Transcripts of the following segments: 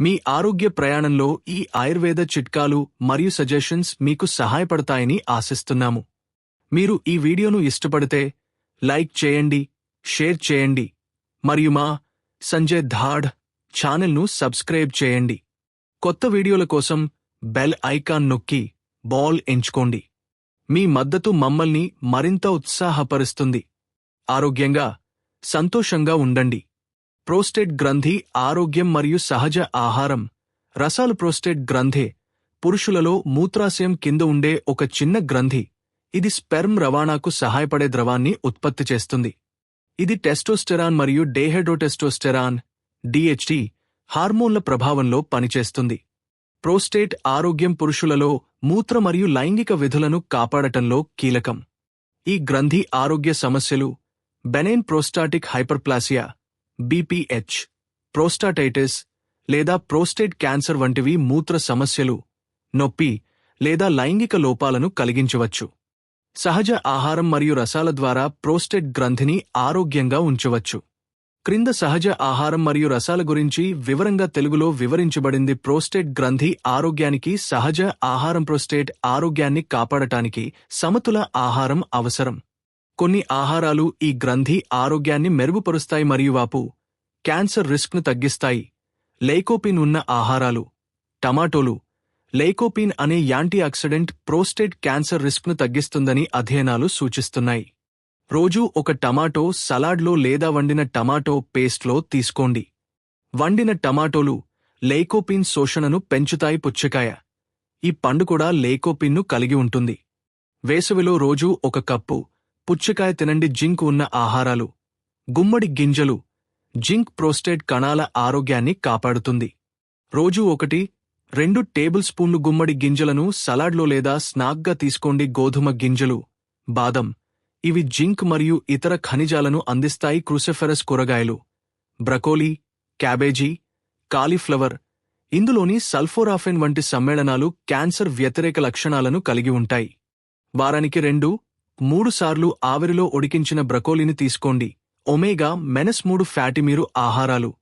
మీ ఆరోగ్య ప్రయాణంలో ఈ ఆయుర్వేద చిట్కాలు మరియు సజెషన్స్ మీకు సహాయపడతాయని ఆశిస్తున్నాము. మీరు ఈ వీడియోను ఇష్టపడితే లైక్ చేయండి షేర్ చేయండి మరియు మా సంజయ్ ధాడ్ ఛానల్ను సబ్స్క్రైబ్ చేయండి. కొత్త వీడియోల కోసం బెల్ ఐకాన్ నొక్కి బాల్ ఎంచుకోండి. మీ మద్దతు మమ్మల్ని మరింత ఉత్సాహపరుస్తుంది. ఆరోగ్యంగా సంతోషంగా ఉండండి. ప్రోస్టేట్ గ్రంథి ఆరోగ్యం మరియు సహజ ఆహారం. రసాలు ప్రోస్టేట్ గ్రంథే. పురుషులలో మూత్రాశయం కింద ఉండే ఒక చిన్న గ్రంథి. ఇది స్పెర్మ్ రవాణాకు సహాయపడే ద్రవాన్ని ఉత్పత్తి చేస్తుంది. ఇది టెస్టోస్టెరాన్ మరియు డేహెడోటెస్టోస్టెరాన్ డిహెచ్టి హార్మోన్ల ప్రభావంలో పనిచేస్తుంది. ప్రోస్టేట్ ఆరోగ్యం పురుషులలో మూత్ర మరియు లైంగిక విధులను కాపాడటంలో కీలకం. ఈ గ్రంథి ఆరోగ్య సమస్యలు benign prostatic hyperplasia BPH prostatitis లేదా ప్రోస్టేట్ క్యాన్సర్ వంటివి మూత్ర సమస్యలు నొప్పి లేదా లైంగిక లోపాలను కలిగించవచ్చు. సహజ ఆహారం మరియు రసాల ద్వారా ప్రోస్టేట్ గ్రంథిని ఆరోగ్యంగా ఉంచవచ్చు. క్రింద సహజ ఆహారం మరియు రసాల గురించి వివరంగా తెలుగులో వివరించబడింది ప్రోస్టేట్ గ్రంథి ఆరోగ్యానికి సహజ ఆహారం ప్రోస్టేట్ ఆరోగ్యాన్ని కాపాడటానికి సమతుల ఆహారం అవసరం. కొన్ని ఆహారాలు ఈ గ్రంథి ఆరోగ్యాన్ని మెరుగుపరుస్తాయి మరియు వాపు క్యాన్సర్ రిస్క్ను తగ్గిస్తాయి. లైకోపిన్ ఉన్న ఆహారాలు టమాటోలు లైకోపిన్ అనే యాంటీ ఆక్సిడెంట్ ప్రోస్టేట్ క్యాన్సర్ రిస్క్ను తగ్గిస్తుందని అధ్యయనాలు సూచిస్తున్నాయి. రోజూ ఒక టమాటో సలాడ్లో లేదా వండిన టమాటో పేస్ట్లో తీసుకోండి. వండిన టమాటోలు లైకోపిన్ శోషణను పెంచుతాయి పుచ్చకాయ. ఈ పండు కూడా లేకోపిన్ను కలిగి ఉంటుంది. వేసవిలో రోజూ ఒక కప్పు పుచ్చకాయ తినండి జింక్ ఉన్న ఆహారాలు. గుమ్మడి గింజలు. జింక్ ప్రోస్టేట్ కణాల ఆరోగ్యాన్ని కాపాడుతుంది. రోజూ ఒకటి రెండు టేబుల్ స్పూన్లు గుమ్మడి గింజలను సలాడ్లో లేదా స్నాక్గా తీసుకోండి గోధుమ గింజలు. బాదం. ఇవి జింక్ మరియు ఇతర ఖనిజాలను అందిస్తాయి క్రూసెఫెరస్ కూరగాయలు. Broccoli cabbage cauliflower. ఇందులోని సల్ఫోరాఫెన్ వంటి సమ్మేళనాలు క్యాన్సర్ వ్యతిరేక లక్షణాలను కలిగి ఉంటాయి. వారానికి రెండు మూడుసార్లు ఆవిరిలో ఉడికించిన బ్రకోలీని తీసుకోండి. ఒమేగా మెనస్ మూడు ఫ్యాటిమీరు ఆహారాలు.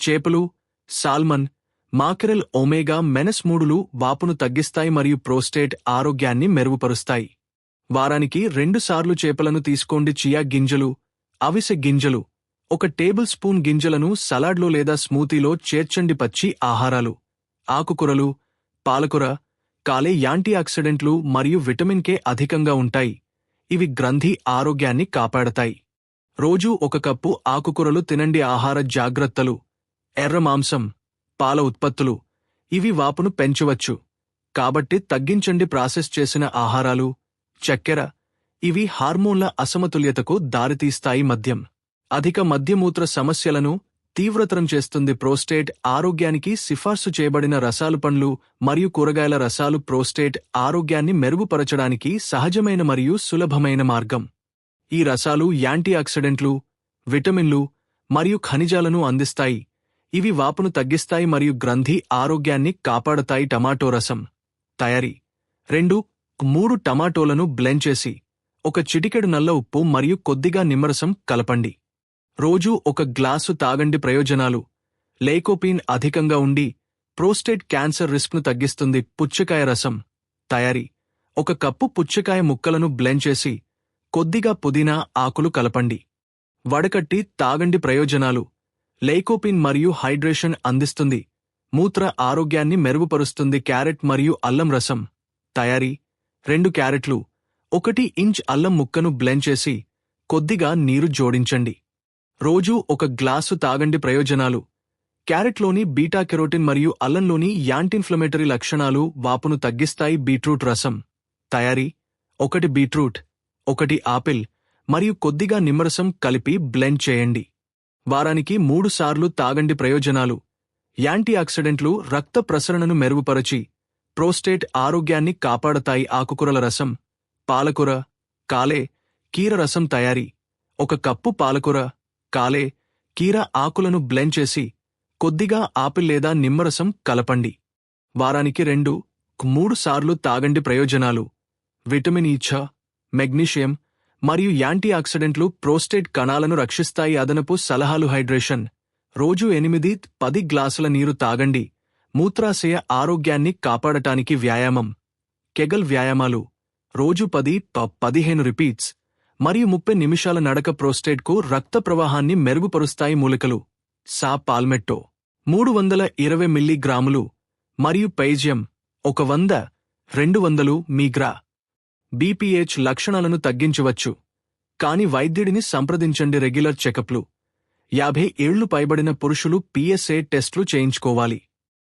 చేపలు సాల్మన్ మాకెరల్ ఒమేగా మెనస్ మూడులు వాపును తగ్గిస్తాయి మరియు ప్రోస్టేట్ ఆరోగ్యాన్ని మెరుగుపరుస్తాయి. వారానికి రెండుసార్లు చేపలను తీసుకోండి చియా గింజలు అవిసె గింజలు. ఒక టేబుల్ స్పూన్ గింజలను సలాడ్లో లేదా స్మూతీలో చేర్చండి పచ్చి ఆహారాలు. ఆకుకూరలు పాలకూర కాలే యాంటీ ఆక్సిడెంట్లు మరియు విటమిన్ కే అధికంగా ఉంటాయి. ఇవి గ్రంథి ఆరోగ్యాన్ని కాపాడతాయి. రోజూ ఒక కప్పు ఆకుకూరలు తినండి ఆహార జాగ్రత్తలు. ఎర్ర మాంసం పాల ఉత్పత్తులు ఇవి వాపును పెంచవచ్చు. కాబట్టి తగ్గించండి ప్రాసెస్ చేసిన ఆహారాలు చక్కెర ఇవి హార్మోన్ల అసమతుల్యతకు దారితీస్తాయి మద్యం. అధిక మద్యమూత్ర సమస్యలను తీవ్రతరం చేస్తుంది ప్రోస్టేట్ ఆరోగ్యానికి సిఫార్సు చేయబడిన రసాలు పండ్లు మరియు కూరగాయల రసాలు ప్రోస్టేట్ ఆరోగ్యాన్ని మెరుగుపరచడానికి సహజమైన మరియు సులభమైన మార్గం. ఈ రసాలు యాంటీ ఆక్సిడెంట్లు విటమిన్లు మరియు ఖనిజాలను అందిస్తాయి. ఇవి వాపును తగ్గిస్తాయి మరియు గ్రంథి ఆరోగ్యాన్ని కాపాడతాయి టమాటో రసం. తయారీ. రెండు మూడు టమాటోలను బ్లెండ్ చేసి ఒక చిటికెడు నల్ల ఉప్పు మరియు కొద్దిగా నిమ్మరసం కలపండి. రోజూ ఒక గ్లాసు తాగండి ప్రయోజనాలు. లైకోపీన్ అధికంగా ఉండి ప్రోస్టేట్ క్యాన్సర్ రిస్క్ను తగ్గిస్తుంది పుచ్చకాయ రసం. తయారీ. ఒక కప్పు పుచ్చకాయ ముక్కలను బ్లెండ్ చేసి కొద్దిగా పుదీనా ఆకులు కలపండి. వడకట్టి తాగండి ప్రయోజనాలు. లైకోపిన్ మరియు హైడ్రేషన్ అందిస్తుంది. మూత్ర ఆరోగ్యాన్ని మెరుగుపరుస్తుంది క్యారెట్ మరియు అల్లం రసం. తయారీ. రెండు క్యారెట్లు. ఒకటి ఇంచ్ అల్లం ముక్కను బ్లెండ్ చేసి కొద్దిగా నీరు జోడించండి. రోజూ ఒక గ్లాసు తాగండి ప్రయోజనాలు. క్యారెట్లోని బీటా కెరోటిన్ మరియు అల్లంలోని యాంటిన్ఫ్లమేటరీ లక్షణాలు వాపును తగ్గిస్తాయి బీట్రూట్ రసం. తయారీ ఒకటి బీట్రూట్ ఒకటి ఆపిల్ మరియు కొద్దిగా నిమ్మరసం కలిపి బ్లెండ్ చేయండి. వారానికి మూడుసార్లు తాగండి ప్రయోజనాలు. యాంటీ ఆక్సిడెంట్లు రక్త ప్రసరణను మెరుగుపరచి ప్రోస్టేట్ ఆరోగ్యాన్ని కాపాడతాయి ఆకుకూరల రసం. పాలకూర కాలే కీర రసం తయారీ. ఒక కప్పు పాలకూర కాలే కీర ఆకులను బ్లెండ్ చేసి కొద్దిగా ఆపిల్ లేదా నిమ్మరసం కలపండి. వారానికి రెండు మూడు సార్లు తాగండి ప్రయోజనాలు. విటమిన్ ఈఛ మెగ్నీషియం మరియు యాంటీ ఆక్సిడెంట్లు ప్రోస్టేట్ కణాలను రక్షిస్తాయి అదనపు సలహాలు హైడ్రేషన్. రోజు ఎనిమిది పది గ్లాసుల నీరు తాగండి. మూత్రాశయ ఆరోగ్యాన్ని కాపాడటానికి వ్యాయామం. కెగల్ వ్యాయామాలు. రోజు పది పదిహేను రిపీట్స్. మరియు ముప్పై నిమిషాల నడక ప్రోస్టేట్కు రక్త ప్రవాహాన్ని మెరుగుపరుస్తాయి మూలికలు. సా పాల్మెట్టో. మూడు వందల ఇరవై మిల్లీగ్రాములు మరియు పైజ్యం ఒక వంద రెండు వందలు మీగ్రా. బీపీహెచ్ లక్షణాలను తగ్గించవచ్చు. కాని వైద్యుడిని సంప్రదించండి రెగ్యులర్ చెకప్లు. యాభై ఏళ్ళు పైబడిన పురుషులు పిఎస్ఏ టెస్టులు చేయించుకోవాలి.